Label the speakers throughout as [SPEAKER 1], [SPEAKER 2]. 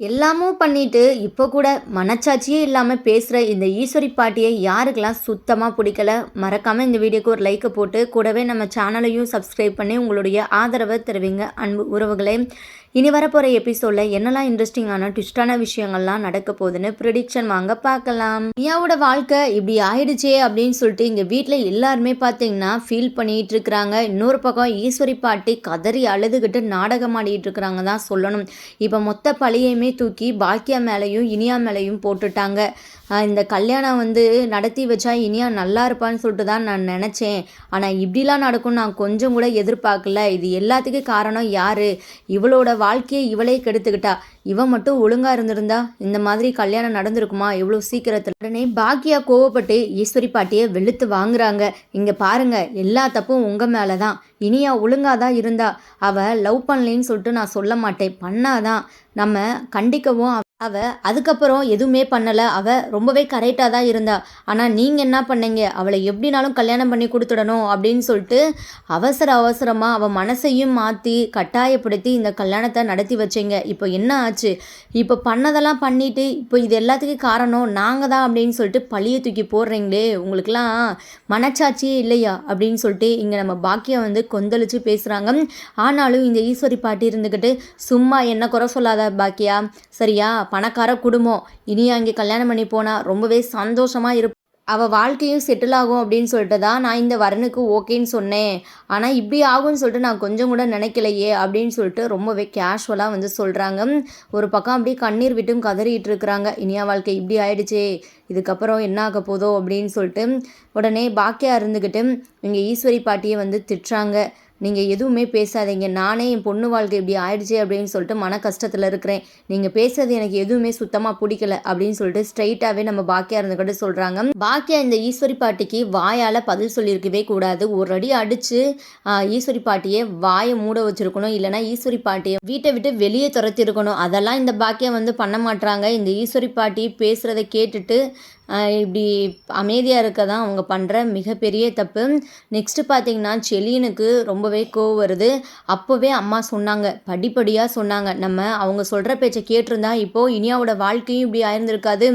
[SPEAKER 1] எல்லாமும் பண்ணிட்டு இப்போ கூட மனச்சாட்சியே இல்லாமல் பேசுகிற இந்த ஈஸ்வரி பாட்டியை யாருக்கெல்லாம் சுத்தமாக பிடிக்கல மறக்காமல் இந்த வீடியோக்கு ஒரு லைக்கை போட்டு கூடவே நம்ம சேனலையும் சப்ஸ்கிரைப் பண்ணி உங்களுடைய ஆதரவை தருவீங்க. அன்பு உறவுகளை இனி வரப்போகிற எபிசோடில் என்னெல்லாம் இன்ட்ரெஸ்டிங்கான ட்விஸ்டான விஷயங்கள்லாம் நடக்க போகுதுன்னு ப்ரிடிக்ஷன் வாங்க பார்க்கலாம். மியாவோட வாழ்க்கை இப்படி ஆயிடுச்சே அப்படின்னு சொல்லிட்டு இங்கே வீட்டில் எல்லாருமே பார்த்தீங்கன்னா ஃபீல் பண்ணிட்டு இருக்கிறாங்க. இன்னொரு பக்கம் ஈஸ்வரி பாட்டி கதறி அழுதுகிட்டு நாடகம் ஆடிட்டு இருக்கிறாங்க தான் சொல்லணும். இப்போ மொத்த பழியையுமே தூக்கி பாக்கியா மேலேயும் இனியா மேலேயும் போட்டுட்டாங்க. இந்த கல்யாணம் வந்து நடத்தி வச்சா இனியா நல்லா இருப்பான்னு சொல்லிட்டு தான் நான் நினச்சேன். ஆனால் இப்படிலாம் நடக்கும் நான் கொஞ்சம் கூட எதிர்பார்க்கல. இது எல்லாத்துக்கும் காரணம் யார்? இவளோட வாழ்க்கையை இவளே கெடுத்துக்கிட்டா? இவன் மட்டும் ஒழுங்காக இருந்திருந்தா இந்த மாதிரி கல்யாணம் நடந்திருக்குமா? எவ்வளோ சீக்கிரத்தில். உடனே பாக்கியா கோவப்பட்டு ஈஸ்வரி பாட்டியை வெளுத்து வாங்குறாங்க. இங்கே பாருங்க எல்லா தப்பும் உங்கள் மேலே தான் இனியா ஒழுங்காக தான் இருந்தா அவள் லவ் பண்ணலேன்னு சொல்லிட்டு நான் சொல்ல மாட்டேன். பண்ணாதான். நம்ம கண்டிக்கவும் அவ- அதுக்கப்புறம் எதுவுமே பண்ணலை. அவ ரொம்பவே கரெக்டாக தான் இருந்தா. ஆனால் நீங்கள் என்ன பண்ணீங்க? அவளை எப்படினாலும் கல்யாணம் பண்ணி கொடுத்துடணும் அப்படின்னு சொல்லிட்டு அவசர அவசரமாக அவள் மனசையும் மாற்றி கட்டாயப்படுத்தி இந்த கல்யாணத்தை நடத்தி வச்சீங்க. இப்போ என்ன ஆச்சு? இப்போ பண்ணதெல்லாம் பண்ணிட்டு இப்போ இது எல்லாத்துக்கும் காரணம் நாங்கள் தான் அப்படின்னு சொல்லிட்டு பழியை தூக்கி போடுறீங்களே உங்களுக்குலாம் மனச்சாட்சியே இல்லையா? அப்படின்னு சொல்லிட்டு இங்கே நம்ம பாக்கியம் வந்து கொந்தளிச்சு பேசுகிறாங்க ஆனாலும் இந்த ஈஸ்வரி பாட்டி இருந்துக்கிட்டு சும்மா என்ன குறை சொல்லாத பாக்கியா? சரியா? பணக்கார குடும்பம். இனி அங்கே கல்யாணம் பண்ணி போனால் ரொம்பவே சந்தோஷமாக இருப்ப அவள் வாழ்க்கையும் செட்டில் ஆகும் அப்படின்னு சொல்லிட்டு தான் நான் இந்த வரனுக்கு ஓகேன்னு சொன்னேன். ஆனால் இப்படி ஆகும்னு சொல்லிட்டு நான் கொஞ்சம் கூட நினைக்கலையே அப்படின்னு சொல்லிட்டு ரொம்பவே கேஷுவலாக வந்து சொல்கிறாங்க ஒரு பக்கம் அப்படியே கண்ணீர் விட்டும் கதறிட்டு இருக்கிறாங்க. இனியா வாழ்க்கை இப்படி ஆயிடுச்சே இதுக்கப்புறம் என்ன ஆக போதோ அப்படின்னு சொல்லிட்டு உடனே பாக்கியா இருந்துக்கிட்டு இங்கே ஈஸ்வரி பாட்டியை வந்து திட்டுறாங்க. நீங்கள் எதுவுமே பேசாதீங்க. நானே என் பொண்ணு வாழ்க்கை இப்படி ஆயிடுச்சு அப்படின்னு சொல்லிட்டு மன கஷ்டத்தில் இருக்கிறேன். நீங்கள் பேசுறது எனக்கு எதுவுமே சுத்தமாக பிடிக்கல அப்படின்னு சொல்லிட்டு ஸ்ட்ரைட்டாகவே நம்ம பாக்கியா இருந்துக்கிட்டு சொல்கிறாங்க பாக்கியா இந்த ஈஸ்வரி பாட்டிக்கு வாயால் பதில் சொல்லியிருக்கவே கூடாது. ஒரு அடி அடித்து ஈஸ்வரி பாட்டியை வாயை மூட வச்சிருக்கணும். இல்லைனா ஈஸ்வரி பாட்டியை வீட்டை விட்டு வெளியே துரத்திருக்கணும் அதெல்லாம் இந்த பாக்கியம் வந்து பண்ண மாட்டாங்க இந்த ஈஸ்வரி பாட்டி பேசுகிறத கேட்டுட்டு இப்படி அமைதியாக இருக்க தான் அவங்க பண்ணுற மிகப்பெரிய தப்பு. நெக்ஸ்ட்டு பார்த்தீங்கன்னா செலியனுக்கு ரொம்பவே கோவம் வருது. அப்போவே அம்மா சொன்னாங்க படிப்படியாக சொன்னாங்க. நம்ம அவங்க சொல்கிற பேச்சை கேட்டிருந்தா இப்போது இனியாவோட வாழ்க்கையும் இப்படி ஆயிருந்திருக்காது.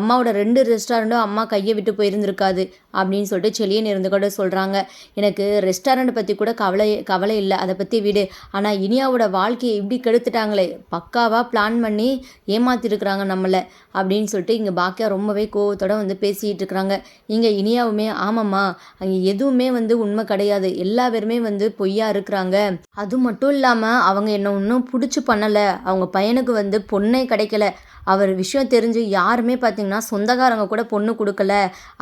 [SPEAKER 1] அம்மாவோட ரெண்டு ரெஸ்டாரண்ட்டும் அம்மா கையை விட்டு போயிருந்திருக்காது அப்படின்னு சொல்லிட்டு செலியன் இருந்து கூட சொல்கிறாங்க எனக்கு ரெஸ்டாரண்ட் பற்றி கூட கவலை கவலை இல்லை. அதை பற்றி விடு. ஆனால் இனியாவோட வாழ்க்கையை இப்படி கெடுத்துட்டாங்களே. பக்காவாக பிளான் பண்ணி ஏமாத்திருக்கிறாங்க நம்மளை அப்படின்னு சொல்லிட்டு இங்கே பாக்கியா ரொம்பவே கோவத்தோட வந்து பேசிகிட்டு இருக்கிறாங்க இங்கே இனியாவுமே ஆமாம்மா அங்கே எதுவுமே வந்து உண்மை கிடையாது. எல்லா பேருமே வந்து பொய்யா இருக்கிறாங்க. அது மட்டும் இல்லாமல் அவங்க என்ன ஒன்றும் பிடிச்சி பண்ணலை. அவங்க பையனுக்கு வந்து பொண்ணே கிடைக்கல. அவர் விஷயம் தெரிஞ்சு யாருமே பார்த்தீங்கன்னா சொந்தக்காரங்க கூட பொண்ணு கொடுக்கல.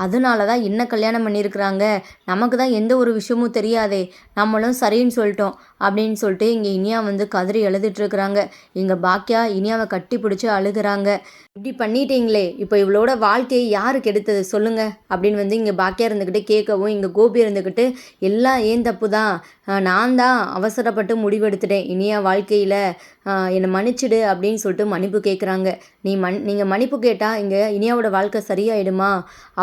[SPEAKER 1] அதனால தான் என்ன கல்யாணம் பண்ணியிருக்கிறாங்க? நமக்கு தான் எந்த ஒரு விஷயமும் தெரியாதே. நம்மளும் சரின்னு சொல்லிட்டோம் அப்படின்னு சொல்லிட்டு இங்கே இனியா வந்து கதறி எழுதிட்டுருக்குறாங்க இங்கே பாக்கியா இனியாவை கட்டி பிடிச்சி அழுகிறாங்க. இப்படி பண்ணிட்டீங்களே. இப்போ இவளோட வாழ்க்கையை யாருக்கு எடுத்தது? சொல்லுங்க. அப்படின்னு வந்து இங்கே பாக்கியா இருந்துக்கிட்டு கேட்கவும் இங்கே கோபி இருந்துக்கிட்டு எல்லாம் ஏன் தப்பு தான்? நான் தான் அவசரப்பட்டு முடிவெடுத்துட்டேன். இனியா வாழ்க்கையில் என்னை மன்னிச்சிடு அப்படின்னு சொல்லிட்டு மன்னிப்பு கேட்குறாங்க. நீ மன் நீங்கள் மன்னிப்பு கேட்டால் இங்கே இனியாவோட வாழ்க்கை சரியாயிடுமா?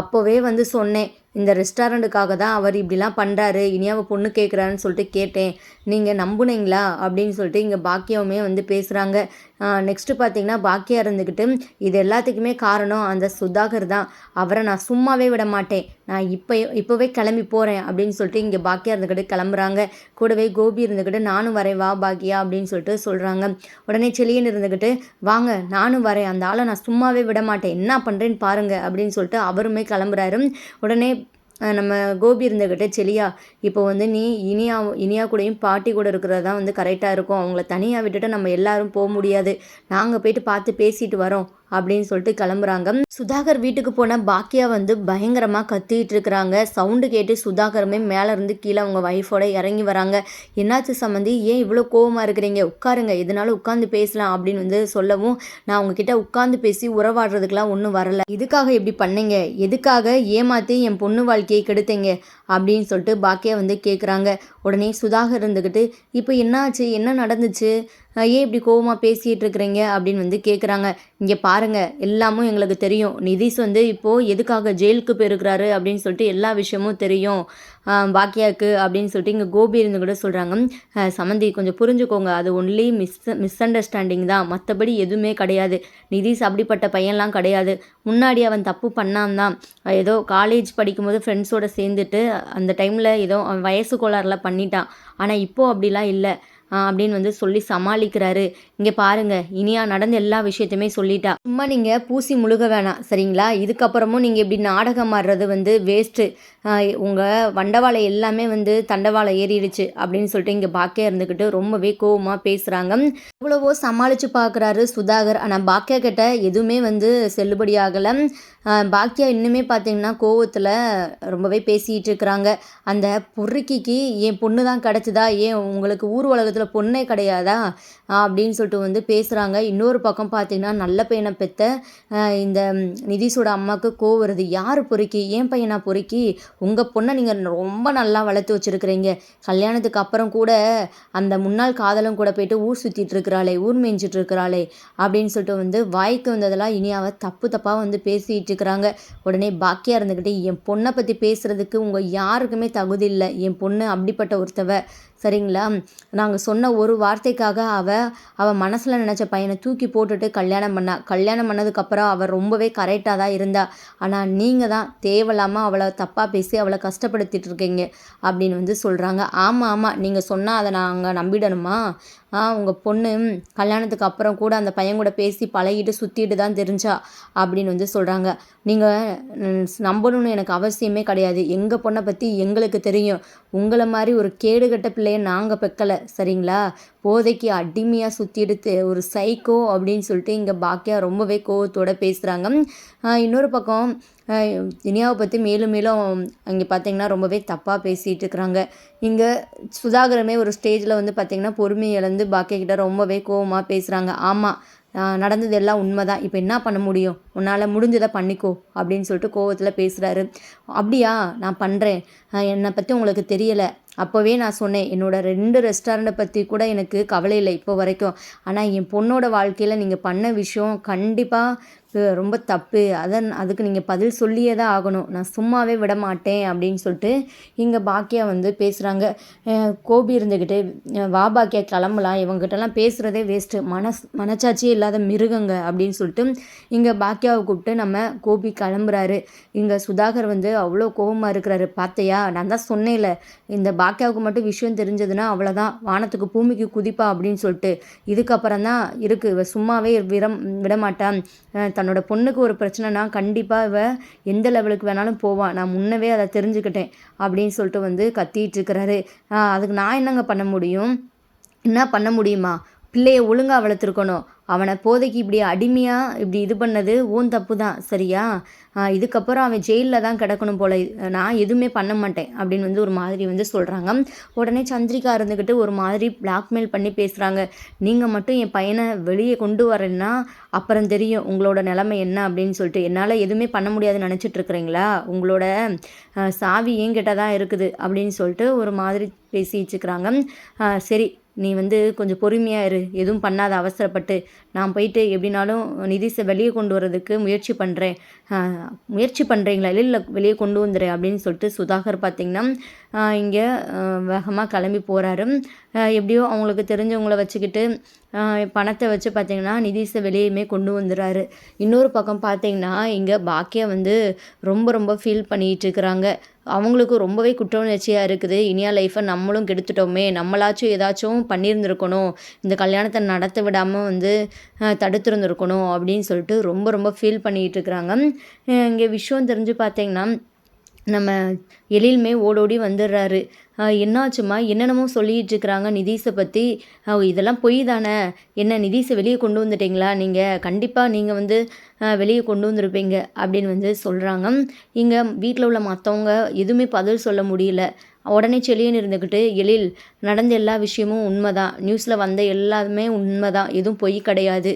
[SPEAKER 1] அப்போவே வந்து சொன்னேன். இந்த ரெஸ்டாரண்ட்டுக்காக தான் அவர் இப்படிலாம் பண்ணுறாரு இனியாவை பொண்ணு கேட்குறாருன்னு சொல்லிட்டு கேட்டேன். நீங்கள் நம்புனீங்களா? அப்படின்னு சொல்லிட்டு இங்கே பாக்கியவுமே வந்து பேசுகிறாங்க நெக்ஸ்ட்டு பார்த்தீங்கன்னா பாக்கியா இருந்துக்கிட்டு இது எல்லாத்துக்குமே காரணம் அந்த சுதாகர் தான். அவரை நான் சும்மாவே விட மாட்டேன். நான் இப்போ இப்போவே கிளம்பி போகிறேன் அப்படின்னு சொல்லிட்டு இங்கே பாக்கியா இருந்துக்கிட்டு கிளம்புறாங்க. கூடவே கோபி இருந்துக்கிட்டு நானும் வரேன் வா பாக்கியா அப்படின்னு சொல்லிட்டு சொல்கிறாங்க உடனே செலியன் இருந்துக்கிட்டு வாங்க நானும் வரேன். அந்த ஆளை நான் சும்மாவே விட மாட்டேன் என்ன பண்ணுறேன்னு பாருங்க அப்படின்னு சொல்லிட்டு அவருமே கிளம்புறாரு. உடனே நம்ம கோபி இருந்தகிட்ட செலியா இப்போ வந்து நீ இனியா இனியா கூடயும் பாட்டி கூட இருக்கிறது தான் வந்து கரெக்டாக இருக்கும். அவங்கள தனியாக விட்டுட்டு நம்ம எல்லாரும் போக முடியாது. நாங்கள் போயிட்டு பார்த்து பேசிட்டு வரோம். அப்படின்னு சொல்லிட்டு கிளம்புறாங்க. சுதாகர் வீட்டுக்கு போன பாக்கியா வந்து பயங்கரமாக கத்திட்டு இருக்கிறாங்க. சவுண்டு கேட்டு சுதாகருமே மேலே இருந்து கீழே அவங்க ஒய்ஃபோட இறங்கி வராங்க. என்னாச்சு சம்மந்தி ஏன் இவ்வளோ கோவமாக இருக்கிறீங்க? உட்காருங்க. இதனால உட்காந்து பேசலாம் அப்படின்னு வந்து சொல்லவும் நான் உங்ககிட்ட உட்காந்து பேசி உறவாடுறதுக்கெலாம் ஒன்றும் வரல. இதுக்காக இப்படி பண்ணீங்க? எதுக்காக ஏமாற்றி என் பொண்ணு வாழ்க்கையை கெடுத்தீங்க? அப்படின்னு சொல்லிட்டு பாக்கியா வந்து கேட்குறாங்க உடனே சுதாகர் இருந்துக்கிட்டு இப்போ என்னாச்சு? என்ன நடந்துச்சு? ஏன் இப்படி கோவமாக பேசிகிட்டு இருக்கிறீங்க அப்படின்னு வந்து கேட்குறாங்க இங்கே பாருங்கள் எல்லாமும் எங்களுக்கு தெரியும். நிதிஷ் வந்து இப்போது எதுக்காக ஜெயிலுக்கு போயிருக்கிறாரு அப்படின்னு சொல்லிட்டு எல்லா விஷயமும் தெரியும். பாக்கியாவுக்கு அப்படின்னு சொல்லிட்டு இங்கே கோபி இருந்து கூட சொல்கிறாங்க சமந்தி கொஞ்சம் புரிஞ்சுக்கோங்க அது ஒன்லி மிஸ் மிஸ் அண்டர்ஸ்டாண்டிங் தான். மற்றபடி எதுவுமே கிடையாது. நிதிஷ் அப்படிப்பட்ட பையன்லாம் கிடையாது. முன்னாடி அவன் தப்பு பண்ணான் தான். ஏதோ காலேஜ் படிக்கும்போது ஃப்ரெண்ட்ஸோடு சேர்ந்துட்டு அந்த டைமில் ஏதோ அவன் வயசு கோளாறில் பண்ணிட்டான். ஆனால் இப்போது அப்படிலாம் இல்லை. அப்படின்னு வந்து சொல்லி சமாளிக்கிறாரு. இங்கே பாருங்க இனியா நடந்த எல்லா விஷயத்தையுமே சொல்லிட்டா. சும்மா நீங்கள் பூசி முழுக வேணாம் சரிங்களா? இதுக்கப்புறமும் நீங்கள் இப்படி நாடகம் ஆடுறது வந்து வேஸ்ட்டு உங்கள் வண்டவாளை எல்லாமே வந்து தண்டவாளை ஏறிடுச்சு அப்படின்னு சொல்லிட்டு இங்கே பாக்கியா இருந்துக்கிட்டு ரொம்பவே கோவமாக பேசுகிறாங்க இவ்வளவோ சமாளித்து பார்க்குறாரு சுதாகர். ஆனால் பாக்கியா கிட்ட எதுவுமே வந்து செல்லுபடி ஆகலை. பாக்கியா இன்னுமே பார்த்தீங்கன்னா கோவத்தில் ரொம்பவே பேசிகிட்டு இருக்கிறாங்க. அந்த பொறுக்கிக்கு என் பொண்ணு தான் கிடச்சிதா? ஏன் உங்களுக்கு ஊர் உலகத்தில் பொண்ணே கிடையாதா? அப்படின்னு சொல்லிட்டு வந்து பேசுகிறாங்க இன்னொரு பக்கம் பார்த்தீங்கன்னா நல்ல பையனை பெற்ற இந்த நிதிஷோட அம்மாவுக்கு கோவம் வருது. யார் பொறுக்கி? ஏன் பையனா பொறுக்கி? உங்கள் பொண்ணை நீங்கள் ரொம்ப நல்லா வளர்த்து வச்சுருக்கிறீங்க. கல்யாணத்துக்கு அப்புறம் கூட அந்த முன்னாள் காதலும் கூட போயிட்டு ஊர் சுற்றிட்டு இருக்கிறாளே ஊர் மேய்ஞ்சிட்டு இருக்கிறாளே அப்படின்னு சொல்லிட்டு வந்து வாய்க்கு வந்ததெல்லாம் இனி தப்பு தப்பாக வந்து பேசிகிட்டு இருக்கிறாங்க. உடனே பாக்கியாக இருந்துக்கிட்டு என் பொண்ணை பற்றி பேசுகிறதுக்கு உங்கள் யாருக்குமே தகுதி இல்லை. என் பொண்ணு அப்படிப்பட்ட ஒருத்தவ. சரிங்களா? நாங்கள் சொன்ன ஒரு வார்த்தைக்காக அவள் அவள் மனசில் நினச்ச பையனை தூக்கி போட்டுட்டு கல்யாணம் பண்ணா. கல்யாணம் பண்ணதுக்கப்புறம் அவள் ரொம்பவே கரெக்டாக தான் இருந்தா. ஆனால் நீங்கள் தான் தேவையில்லாமல் அவளை தப்பாக பேசி அவளை கஷ்டப்படுத்திட்டு இருக்கீங்க அப்படின்னு வந்து சொல்கிறாங்க ஆமாம் ஆமாம் நீங்கள் சொன்னால் அதை நாங்கள் நம்பிடணுமா? உங்கள் பொண்ணு கல்யாணத்துக்கு அப்புறம் கூட அந்த பையன் கூட பேசி பழகிட்டு சுற்றிட்டு தான் தெரிஞ்சா அப்படின்னு வந்து சொல்கிறாங்க நீங்கள் நம்பணும்னு எனக்கு அவசியமே கிடையாது. எங்கள் பொண்ணை பற்றி எங்களுக்கு தெரியும். உங்களை மாதிரி ஒரு கேடுகட்ட பிள்ளைய நாங்கள் பெக்கலை. சரிங்களா? போதைக்கு அடிமையாக சுற்றி எடுத்து ஒரு சைக்கோ அப்படின்னு சொல்லிட்டு இங்கே பாக்கியா ரொம்பவே கோவத்தோடு பேசுகிறாங்க இன்னொரு பக்கம் இனியாவை பற்றி மேலும் மேலும் அங்கே பார்த்திங்கன்னா ரொம்பவே தப்பாக பேசிகிட்டு இருக்கிறாங்க இங்கே சுதாகரமே ஒரு ஸ்டேஜில் வந்து பார்த்திங்கன்னா பொறுமை இழந்து பாக்கியா கிட்ட ரொம்பவே கோவமாக பேசுகிறாங்க ஆமாம் நடந்தது எல்லாம் உண்மை தான் இப்போ என்ன பண்ண முடியும்? உன்னால் முடிஞ்சதை பண்ணிக்கோ அப்படின்னு சொல்லிட்டு கோவத்தில் பேசுகிறாரு அப்படியா நான் பண்ணுறேன் என்னை பற்றி உங்களுக்கு தெரியலை. அப்போவே நான் சொன்னேன் என்னோடய ரெண்டு ரெஸ்டாரண்ட்டை பற்றி கூட எனக்கு கவலை இல்லை இப்போ வரைக்கும். ஆனால் என் பொண்ணோட வாழ்க்கையில் நீங்கள் பண்ண விஷயம் கண்டிப்பாக ரொம்ப தப்பு. அதன் அதுக்கு நீங்கள் பதில் சொல்லியே தான் ஆகணும். நான் சும்மாவே விட மாட்டேன் அப்படின்னு சொல்லிட்டு இங்கே பாக்கியா வந்து பேசுகிறாங்க கோபி இருந்துக்கிட்டு வா பாக்கியா கிளம்பலாம். இவங்ககிட்டலாம் பேசுகிறதே வேஸ்ட்டு மனஸ் மனச்சாட்சியே இல்லாத மிருகங்க அப்படின்னு சொல்லிட்டு இங்கே பாக்கியாவை கூப்பிட்டு நம்ம கோபி கிளம்புறாரு. இங்கே சுதாகர் வந்து அவ்வளோ கோபமாக இருக்கிறாரு. பார்த்தையா நான் தான் சொன்னேன்ல இந்த பாக்கியாவுக்கு மட்டும் விஷயம் தெரிஞ்சதுன்னா அவ்வளோதான் வானத்துக்கு பூமிக்கு குதிப்பா அப்படின்னு சொல்லிட்டு. இதுக்கப்புறம் தான் இருக்குது சும்மாவே விடம் விடமாட்டான் தன்னோட பொண்ணுக்கு ஒரு பிரச்சனைனா கண்டிப்பாக இவ எந்த லெவலுக்கு வேணாலும் போவான் நான் முன்னவே அதை தெரிஞ்சுக்கிட்டேன் அப்படின்னு சொல்லிட்டு வந்து கத்திட்டு இருக்கிறாரு. அதுக்கு நான் என்னங்க பண்ண முடியும்? என்ன பண்ண முடியுமா? பிள்ளையை ஒழுங்காக வளர்த்துருக்கணும். அவனை போதைக்கு இப்படி அடிமையாக இப்படி இது பண்ணது ஓன் தப்பு தான் சரியா இதுக்கப்புறம் அவன் ஜெயிலில் தான் கிடக்கணும் போல நான் எதுவுமே பண்ண மாட்டேன் அப்படின்னு வந்து ஒரு மாதிரி வந்து சொல்கிறாங்க உடனே சந்திரிகா இருந்துக்கிட்டு ஒரு மாதிரி பிளாக்மெயில் பண்ணி பேசுகிறாங்க நீங்கள் மட்டும் என் பையனை வெளியே கொண்டு வரேன்னா அப்புறம் தெரியும் உங்களோட நிலைமை என்ன அப்படின்னு சொல்லிட்டு. என்னால் எதுவுமே பண்ண முடியாதுன்னு நினச்சிட்ருக்குறீங்களா உங்களோட சாவி என்கிட்ட தான் இருக்குது அப்படின்னு சொல்லிட்டு ஒரு மாதிரி பேசி வச்சுக்கிறாங்க சரி நீ வந்து கொஞ்சம் பொறுமையாக இரு. எதுவும் பண்ணாத அவசரப்பட்டு. நான் போயிட்டு எப்படினாலும் நிதிஷை வெளியே கொண்டு வரதுக்கு முயற்சி பண்ணுறேன் முயற்சி பண்ணுறீங்களா இல்லை இல்லை வெளியே கொண்டு வந்துடுறேன் அப்படின்னு சொல்லிட்டு சுதாகர் பார்த்திங்கன்னா இங்கே வேகமாக கிளம்பி போகிறாரு எப்படியோ அவங்களுக்கு தெரிஞ்சவங்கள வச்சுக்கிட்டு பணத்தை வச்சு பார்த்திங்கன்னா நிதிஷை வெளியுமே கொண்டு வந்துடுறாரு. இன்னொரு பக்கம் பார்த்திங்கன்னா இங்கே பாக்கியா வந்து ரொம்ப ரொம்ப ஃபீல் பண்ணிகிட்டு இருக்கிறாங்க. அவங்களுக்கு ரொம்பவே குற்ற உணர்ச்சியாக இருக்குது. இனியா லைஃப்பை நம்மளும் கெடுத்துட்டோமே. நம்மளாச்சும் ஏதாச்சும் பண்ணியிருந்துருக்கணும். இந்த கல்யாணத்தை நடத்த விடாமல் வந்து தடுத்துருந்துருக்கணும் அப்படின்னு சொல்லிட்டு ரொம்ப ரொம்ப ஃபீல் பண்ணிகிட்டு இருக்கிறாங்க. இங்கே விஷயம் தெரிஞ்சு பார்த்தீங்கன்னா நம்ம எழிலுமே ஓடோடி வந்துடுறாரு என்னாச்சும்மா? என்னென்னமோ சொல்லிகிட்டு இருக்கிறாங்க நிதீஷை பற்றி இதெல்லாம் பொய் தானே? என்ன நிதீஷை வெளியே கொண்டு வந்துட்டீங்களா? நீங்கள் கண்டிப்பாக நீங்கள் வந்து வெளியே கொண்டு வந்திருப்பீங்க அப்படின்னு வந்து சொல்கிறாங்க இங்கே வீட்டில் உள்ள மற்றவங்க எதுவுமே பதில் சொல்ல முடியல. உடனே செளியன் இருந்துக்கிட்டு எழில் நடந்த எல்லா விஷயமும் உண்மை தான் நியூஸில் வந்த எல்லாமே உண்மை தான் எதுவும் பொய் கிடையாது.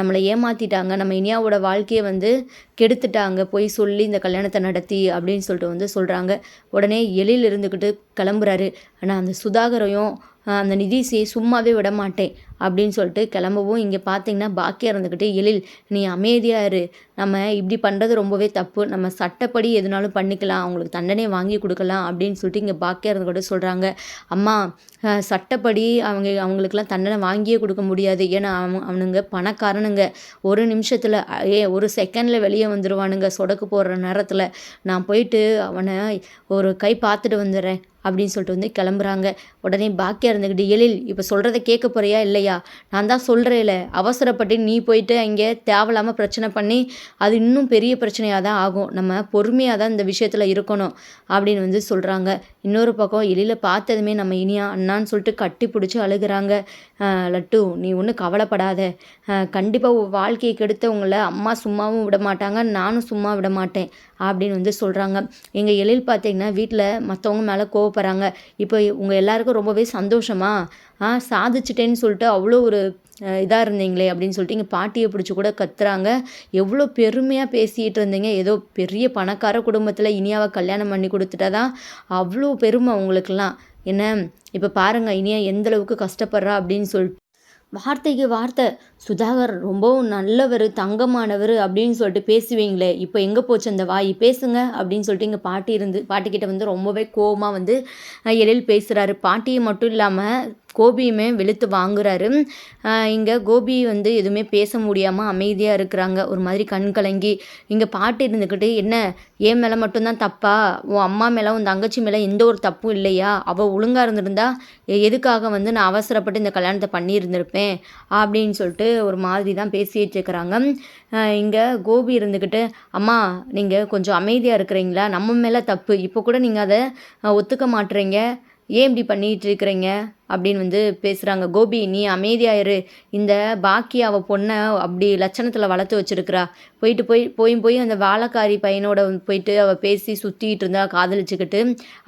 [SPEAKER 1] நம்மளை ஏமாற்றிட்டாங்க நம்ம இனியாவோட வாழ்க்கையை வந்து கெடுத்துட்டாங்க. பொய் சொல்லி இந்த கல்யாணத்தை நடத்தி அப்படின்னு சொல்லிட்டு வந்து சொல்கிறாங்க உடனே எழில் இருந்துக்கிட்டு கிளம்புறாரு. ஆனால் அந்த சுதாகரையும் அந்த நிதிஷை சும்மாவே விட மாட்டேன் அப்படின்னு சொல்லிட்டு கிளம்பவும் இங்கே பார்த்தீங்கன்னா பாக்கியா இருந்துக்கிட்டு எழில் நீ அமைதியாக இரு. நம்ம இப்படி பண்ணுறது ரொம்பவே தப்பு. நம்ம சட்டப்படி எதுனாலும் பண்ணிக்கலாம். அவங்களுக்கு தண்டனை வாங்கி கொடுக்கலாம். அப்படின்னு சொல்லிட்டு இங்கே பாக்கியா இருந்துக்கிட்டு சொல்கிறாங்க அம்மா சட்டப்படி அவங்க அவங்களுக்கெல்லாம் தண்டனை வாங்கியே கொடுக்க முடியாது. ஏன்னா அவன் அவனுங்க பணக்காரனுங்க. ஒரு நிமிஷத்தில் ஏ ஒரு செகண்டில் வெளியே வந்துடுவானுங்க சொடக்கு போடுற நேரத்தில். நான் போயிட்டு அவனை ஒரு கை பார்த்துட்டு வந்துடுறேன். அப்படின்னு சொல்லிட்டு வந்து கிளம்புறாங்க. உடனே பாக்கியா இருந்துக்கிட்டு எழில் இப்போ சொல்கிறத கேட்க போறியா இல்லையா? நான் தான் சொல்கிறேன்ல அவசரப்பட்டு நீ போயிட்டு அங்கே தேவையில்லாமல் பிரச்சனை பண்ணி அது இன்னும் பெரிய பிரச்சனையாக தான் ஆகும். நம்ம பொறுமையாக தான் இந்த விஷயத்தில் இருக்கணும் அப்படின்னு வந்து சொல்கிறாங்க இன்னொரு பக்கம் எளியில் பார்த்ததுமே நம்ம இனியா அண்ணான்னு சொல்லிட்டு கட்டி பிடிச்சி அழுகிறாங்க. லட்டு நீ ஒன்றும் கவலைப்படாத. கண்டிப்பாக வாழ்க்கையை கெடுத்தவங்கள அம்மா சும்மாவும் விட மாட்டாங்க நானும் சும்மா விட மாட்டேன். அப்படின்னு வந்து சொல்கிறாங்க எங்கள் எழில் பார்த்தீங்கன்னா வீட்டில் மற்றவங்க மேலே கோவப்படுறாங்க. இப்போ உங்கள் எல்லாருக்கும் ரொம்பவே சந்தோஷமா? ஆ சாதிச்சிட்டேன்னு சொல்லிட்டு அவ்வளோ ஒரு இதாக இருந்தீங்களே அப்படின்னு சொல்லிட்டு இங்கே பாட்டியை பிடிச்சி கூட கத்துறாங்க. எவ்வளோ பெருமையாக பேசிகிட்டு இருந்தீங்க. ஏதோ பெரிய பணக்கார குடும்பத்தில் இனியாவை கல்யாணம் பண்ணி கொடுத்துட்டா தான் அவ்வளோ பெருமை உங்களுக்கெல்லாம். என்ன இப்போ பாருங்கள் இனியா எந்தளவுக்கு கஷ்டப்படுறா அப்படின்னு சொல்லிட்டு வார்த்தைக்கு வார்த்தை. சுதாகர் ரொம்பவும் நல்லவர் தங்கமானவர் அப்படின்னு சொல்லிட்டு பேசுவீங்களே இப்போ எங்கே போச்சு அந்த வாய்? பேசுங்க அப்படின்னு சொல்லிட்டு இங்கே பாட்டி இருந்து பாட்டிக்கிட்ட வந்து ரொம்பவே கோபமாக வந்து எழில் பேசுகிறாரு பாட்டியை மட்டும் இல்லாமல் கோபியுமே வெளுத்து வாங்குறாரு. இங்கே கோபி வந்து எதுவுமே பேச முடியாமல் அமைதியாக இருக்கிறாங்க. ஒரு மாதிரி கண் கலங்கி. இங்கே பாட்டு இருந்துக்கிட்டு என்ன ஏன் மேலே மட்டும்தான் தப்பா? உன் அம்மா மேலே உன் தங்கச்சி மேலே எந்த ஒரு தப்பும் இல்லையா? அவள் ஒழுங்காக இருந்திருந்தா எதுக்காக வந்து நான் அவசரப்பட்டு இந்த கல்யாணத்தை பண்ணியிருந்திருப்பேன்? அப்படின்னு சொல்லிட்டு ஒரு மாதிரி தான் பேசிகிட்டு இருக்கிறாங்க. இங்கே கோபி இருந்துக்கிட்டு அம்மா நீங்கள் கொஞ்சம் அமைதியாக இருக்கிறீங்களா? நம்ம மேலே தப்பு. இப்போ கூட நீங்கள் அதை ஒத்துக்க மாட்டுறீங்க ஏன் இப்படி பண்ணிகிட்டு இருக்கிறீங்க அப்படின்னு வந்து பேசுகிறாங்க கோபி நீ அமைதியாயிரு. இந்த பாக்கி அவள் பொண்ணை அப்படி லட்சணத்தில் வளர்த்து வச்சுருக்கிறா. போயிட்டு போய் போய் போய் அந்த வாழக்காரி பையனோட போயிட்டு அவள் பேசி சுற்றிக்கிட்டு இருந்தா காதலிச்சுக்கிட்டு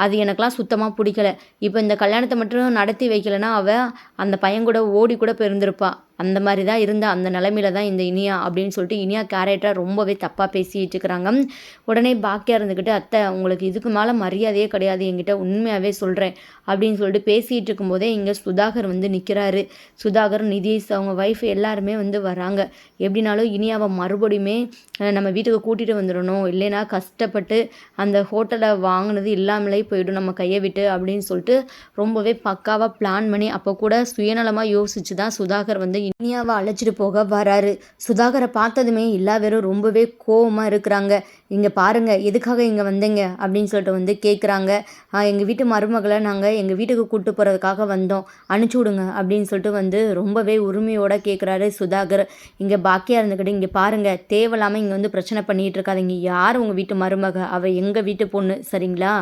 [SPEAKER 1] அது எனக்கெலாம் சுத்தமாக பிடிக்கல. இப்போ இந்த கல்யாணத்தை மட்டும் நடத்தி வைக்கலைன்னா அவள் அந்த பையன் கூட ஓடி கூட பிறந்திருப்பாள் அந்த மாதிரி தான் இருந்த அந்த நிலமையில தான் இந்த இனியா அப்படின்னு சொல்லிட்டு இனியா கேரக்டராக ரொம்பவே தப்பாக பேசிகிட்டு இருக்கிறாங்க உடனே பாக்கியாக இருந்துக்கிட்டு அத்தை உங்களுக்கு இதுக்கு மேலே மரியாதையே கிடையாது என்கிட்ட உண்மையாகவே சொல்கிறேன் அப்படின்னு சொல்லிட்டு பேசிகிட்டு இருக்கும்போதே இங்கே சுதாகர் வந்து நிற்கிறாரு சுதாகர் நிதிஷ் அவங்க ஒய்ஃப் எல்லாருமே வந்து வராங்க. எப்படினாலும் இனியாவை மறுபடியுமே நம்ம வீட்டுக்கு கூட்டிகிட்டு வந்துடணும். இல்லைன்னா கஷ்டப்பட்டு அந்த ஹோட்டலை வாங்கினது இல்லாமலே போயிடும் நம்ம கையை விட்டு அப்படின்னு சொல்லிட்டு ரொம்பவே பக்காவாக பிளான் பண்ணி அப்போ கூட சுயநலமாக யோசிச்சு தான் சுதாகர் வந்து இனியாவை அழைச்சிட்டு போக வராரு. சுதாகரை பார்த்ததுமே எல்லா பேரும் ரொம்பவே கோவமாக இருக்கிறாங்க. இங்கே பாருங்கள் எதுக்காக இங்கே வந்தீங்க? அப்படின்னு சொல்லிட்டு வந்து கேட்குறாங்க எங்கள் வீட்டு மருமகளை நாங்கள் எங்கள் வீட்டுக்கு கூப்பிட்டு போகிறதுக்காக வந்தோம். அனுப்பிச்சி விடுங்க அப்படின்னு சொல்லிட்டு வந்து ரொம்பவே உரிமையோடு கேட்குறாரு சுதாகர். இங்கே பாக்கியாக இருந்துக்கிட்டு இங்கே பாருங்கள் தேவையில்லாமல் இங்கே வந்து பிரச்சனை பண்ணிகிட்டு இருக்காதிங்க. யார் உங்கள் வீட்டு மருமக? அவள் எங்கள் வீட்டு பொண்ணு சரிங்களா?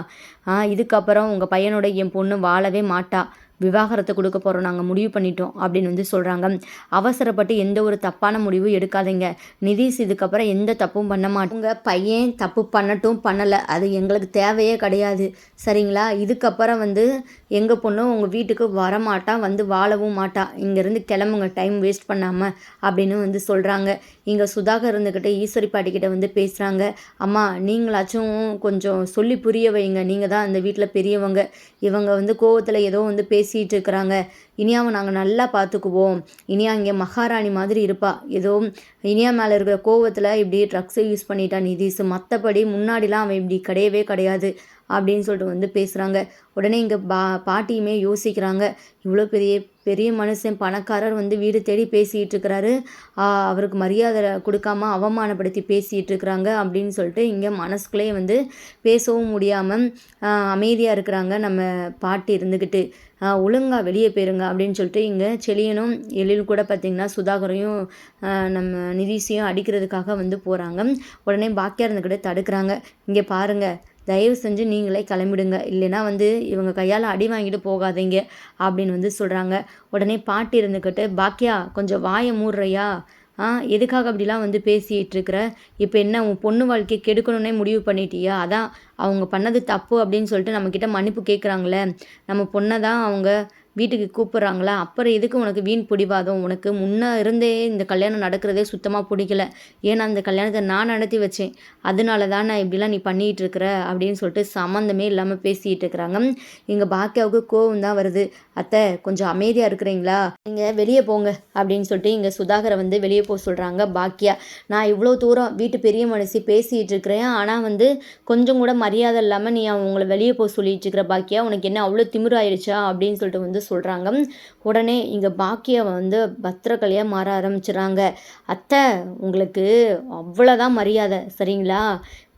[SPEAKER 1] இதுக்கப்புறம் உங்கள் பையனோட என் பொண்ணு வாழவே மாட்டா. விவாகரத்தை கொடுக்க போகிறோம் நாங்கள் முடிவு பண்ணிட்டோம் அப்படின்னு வந்து சொல்கிறாங்க அவசரப்பட்டு எந்த ஒரு தப்பான முடிவும் எடுக்காதீங்க. நிதிஷ் இதுக்கப்புறம் எந்த தப்பும் பண்ண மாட்டோங்க பையன் தப்பு பண்ணட்டும் பண்ணலை. அது எங்களுக்கு தேவையே கிடையாது. சரிங்களா? இதுக்கப்புறம் வந்து எங்கள் பொண்ணு உங்கள் வீட்டுக்கு வரமாட்டான் வந்து வாழவும் மாட்டா. இங்கேருந்து கிளம்புங்க டைம் வேஸ்ட் பண்ணாமல் அப்படின்னு வந்து சொல்கிறாங்க இங்கே சுதாகர் இருந்துக்கிட்ட ஈஸ்வரி பாட்டிக்கிட்ட வந்து பேசுகிறாங்க அம்மா நீங்களாச்சும் கொஞ்சம் சொல்லி புரிய வைங்க. நீங்கள் தான் அந்த வீட்டில் பெரியவங்க. இவங்க வந்து கோவத்தில் ஏதோ வந்து பேசி பேசிகிட்டு இருக்கிறாங்க இனியாவை நாங்கள் நல்லா பார்த்துக்குவோம். இனியா இங்கே மகாராணி மாதிரி இருப்பா. ஏதோ இனியா மேலே இருக்கிற கோவத்தில் இப்படி ட்ரக்ஸை யூஸ் பண்ணிட்டான் நிதிஷ். மற்றபடி முன்னாடிலாம் அவன் இப்படி கிடையவே கிடையாது அப்படின்னு சொல்லிட்டு வந்து பேசுகிறாங்க உடனே இங்கே பா பாட்டியுமே யோசிக்கிறாங்க. இவ்வளோ பெரிய பெரிய மனுஷன் பணக்காரர் வந்து வீடு தேடி பேசிகிட்டு இருக்கிறாரு அவருக்கு மரியாதை கொடுக்காம அவமானப்படுத்தி பேசிகிட்டு இருக்கிறாங்க அப்படின்னு சொல்லிட்டு இங்கே மனசுக்குள்ளேயே வந்து பேசவும் முடியாமல் அமைதியாக இருக்கிறாங்க நம்ம பாட்டி இருந்துக்கிட்டு ஒழுங்காக வெளியே போயிருங்க அப்படின்னு சொல்லிட்டு இங்கே செளியனும் எழில் கூட பார்த்திங்கன்னா சுதாகரையும் நம்ம நிதிஷையும் அடிக்கிறதுக்காக வந்து போகிறாங்க உடனே பாக்கியா இருந்துக்கிட்டு தடுக்கிறாங்க. இங்கே பாருங்கள் தயவு செஞ்சு நீங்களே கிளம்பிடுங்க. இல்லைன்னா வந்து இவங்க கையால் அடி வாங்கிட்டு போகாதீங்க அப்படின்னு வந்து சொல்கிறாங்க உடனே பாட்டி இருந்துக்கிட்டு பாக்கியா கொஞ்சம் வாயை மூடுறையா? ஆ எதுக்காக அப்படிலாம் வந்து பேசிகிட்டு இருக்கிற இப்போ என்ன உன் பொண்ணு வாழ்க்கையை கெடுக்கணும்னே முடிவு பண்ணிட்டியா? அதான் அவங்க பண்ணது தப்பு அப்படின்னு சொல்லிட்டு நம்மக்கிட்ட மன்னிப்பு கேட்குறாங்களே. நம்ம பொண்ணை தான் அவங்க வீட்டுக்கு கூப்பிட்றாங்களா? அப்புறம் எதுக்கு உனக்கு வீண் பிடிவாதம்? உனக்கு முன்னே இருந்தே இந்த கல்யாணம் நடக்கிறதே சுத்தமாக பிடிக்கல. ஏன்னா அந்த கல்யாணத்தை நான் நடத்தி வச்சேன். அதனால தான் நான் இப்படிலாம் நீ பண்ணிகிட்டு இருக்கிற அப்படின்னு சொல்லிட்டு சம்மந்தமே இல்லாமல் பேசிகிட்டு இருக்கிறாங்க. இங்கே பாக்கியாவுக்கு கோவம் தான் வருது. அத்தை கொஞ்சம் அமைதியாக இருக்கிறீங்களா? நீங்கள் வெளியே போங்க அப்படின்னு சொல்லிட்டு இங்கே சுதாகரை வந்து வெளியே போக சொல்கிறாங்க பாக்கியா. நான் இவ்வளோ தூரம் வீட்டு பெரிய மனசு பேசிகிட்டு இருக்கிறேன். ஆனால் வந்து கொஞ்சம் கூட மரியாதை இல்லாமல் நீ அவங்கள வெளியே போக சொல்லிட்டு இருக்கிற பாக்கியா. உனக்கு என்ன அவ்வளோ திமிராயிடுச்சா அப்படின்னு சொல்லிட்டு வந்து சொல்கிறாங்க உடனே இங்கே பாக்கியா வந்து பத்திரக்கலையாக மாற ஆரம்பிச்சிடுறாங்க. அத்தை உங்களுக்கு அவ்வளோதான் மரியாதை சரிங்களா?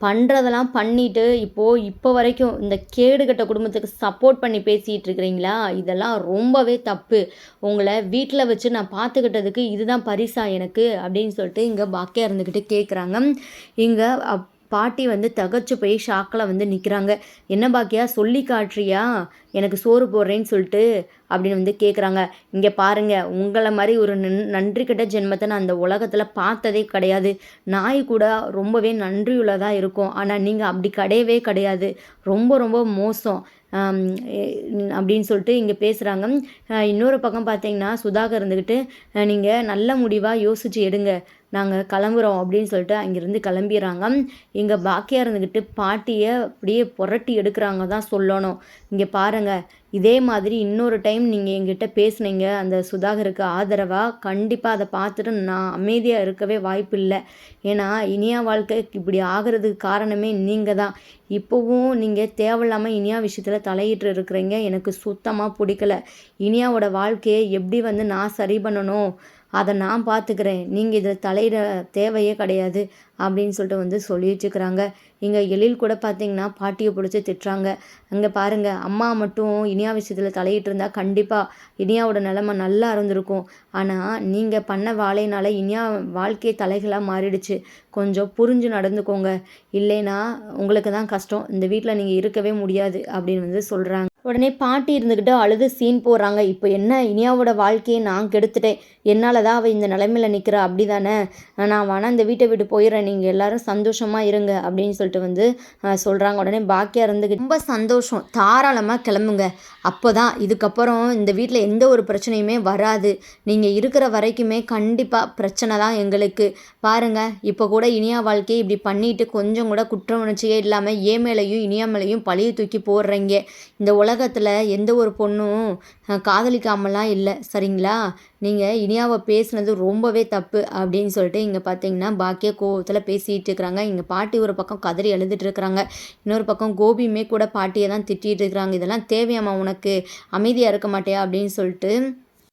[SPEAKER 1] பண்ணுறதெல்லாம் பண்ணிவிட்டு இப்போது இப்போ வரைக்கும் இந்த கேடுகட்ட குடும்பத்துக்கு சப்போர்ட் பண்ணி பேசிகிட்டு இருக்கிறீங்களா? இதெல்லாம் ரொம்பவே தப்பு. உங்களை வீட்டில் வச்சு நான் பார்த்துக்கிட்டதுக்கு இதுதான் பரிசா எனக்கு அப்படின்னு சொல்லிட்டு இங்கே பாக்கியாக இருந்துக்கிட்டு கேட்குறாங்க இங்கே அப் பாட்டி வந்து தகச்சு போய் ஷாக்கில் வந்து நிற்கிறாங்க என்ன பாக்கியா சொல்லி காட்டுறியா? எனக்கு சோறு போடுறேன்னு சொல்லிட்டு அப்படின்னு வந்து கேட்குறாங்க இங்கே பாருங்கள் உங்களை மாதிரி ஒரு நன் நன்றி கெட்ட ஜென்மத்தை நான் அந்த உலகத்தில் பார்த்ததே கிடையாது. நாய் கூட ரொம்பவே நன்றியுள்ளதாக இருக்கும். ஆனால் நீங்கள் அப்படி கிடையவே கிடையாது. ரொம்ப ரொம்ப மோசம். அப்படின்னு சொல்லிட்டு இங்கே பேசுகிறாங்க இன்னொரு பக்கம் பார்த்தீங்கன்னா சுதாகர் இருந்துக்கிட்டு நீங்கள் நல்ல முடிவாக யோசித்து எடுங்க. நாங்கள் கிளம்புறோம் அப்படின்னு சொல்லிட்டு அங்கேருந்து கிளம்பிடுறாங்க. இங்கே பாக்கியாக இருந்துக்கிட்டு பாட்டியை அப்படியே புரட்டி எடுக்கிறாங்க தான் சொல்லணும். இங்கே பாருங்கள் இதே மாதிரி இன்னொரு டைம் நீங்கள் எங்கிட்ட பேசுனீங்க. அந்த சுதாகருக்கு ஆதரவாக கண்டிப்பாக அதை பார்த்துட்டு நான் அமைதியாக இருக்கவே வாய்ப்பு இல்லை. ஏன்னா இனியா வாழ்க்கை இப்படி ஆகிறதுக்கு காரணமே நீங்கள் தான். இப்போவும் நீங்கள் தேவையில்லாமல் இனியா விஷயத்தில் தலையிட்டு இருக்கிறீங்க. எனக்கு சுத்தமாக பிடிக்கல. இனியாவோட வாழ்க்கையை எப்படி வந்து நான் சரி பண்ணணும்? அதை நான் பார்த்துக்கிறேன். நீங்கள் இதில் தலையிட தேவையே கிடையாது அப்படின்னு சொல்லிட்டு வந்து சொல்லி வச்சுக்கிறாங்க இங்கே எழில் கூட பார்த்தீங்கன்னா பாட்டியை பிடிச்சி திட்டுறாங்க. அங்கே பாருங்கள் அம்மா மட்டும் இனியா விஷயத்தில் தலையிட்டு இருந்தால் கண்டிப்பாக இனியாவோட நிலமை நல்லா இருந்திருக்கும். ஆனால் நீங்கள் பண்ண வாழைனால இனியா வாழ்க்கையை தலைகளாக மாறிடுச்சு. கொஞ்சம் புரிஞ்சு நடந்துக்கோங்க. இல்லைன்னா உங்களுக்கு தான் கஷ்டம். இந்த வீட்டில் நீங்கள் இருக்கவே முடியாது அப்படின்னு வந்து சொல்கிறாங்க உடனே பாட்டி இருந்துக்கிட்டு அழுது சீன் போடுறாங்க. இப்போ என்ன? இனியாவோட வாழ்க்கையை நான் கெடுத்துட்டேன். என்னால் தான் அவள் இந்த நிலைமையில் நிற்கிறா அப்படி தானே நான் வேணால் இந்த வீட்டை விட்டு போயிடுறேன். நீங்கள் எல்லாரும் சந்தோஷமாக இருங்க. அப்படின்னு சொல்லிட்டு வந்து சொல்கிறாங்க உடனே பாக்கியாக இருந்துக்கிட்டு ரொம்ப சந்தோஷம். தாராளமாக கிளம்புங்க. அப்போ தான் இதுக்கப்புறம் இந்த வீட்டில் எந்த ஒரு பிரச்சனையுமே வராது. நீங்கள் இருக்கிற வரைக்குமே கண்டிப்பாக பிரச்சனை தான் எங்களுக்கு. பாருங்கள் இப்போ கூட இனியா வாழ்க்கையை இப்படி பண்ணிட்டு கொஞ்சம் கூட குற்ற உணர்ச்சியே இல்லாமல் ஏ மேலேயும் இனியா மேலேயும் பழைய தூக்கி போடுறீங்க. இந்த உலக உலகத்தில் எந்த ஒரு பொண்ணும் காதலிக்காமலாம் இல்லை. சரிங்களா? நீங்கள் இனியாவை பேசுனது ரொம்பவே தப்பு அப்படின்னு சொல்லிட்டு இங்கே பார்த்தீங்கன்னா பாக்கிய கோவத்தில் பேசிகிட்டு இருக்கிறாங்க. இங்கே பாட்டி ஒரு பக்கம் கதறி எழுதிட்டு இருக்கிறாங்க. இன்னொரு பக்கம் கோபியுமே கூட பாட்டியை தான் திட்டிகிட்டு இருக்கிறாங்க. இதெல்லாம் தேவையாம்மா உனக்கு? அமைதியாக இருக்க மாட்டேயா அப்படின்னு சொல்லிட்டு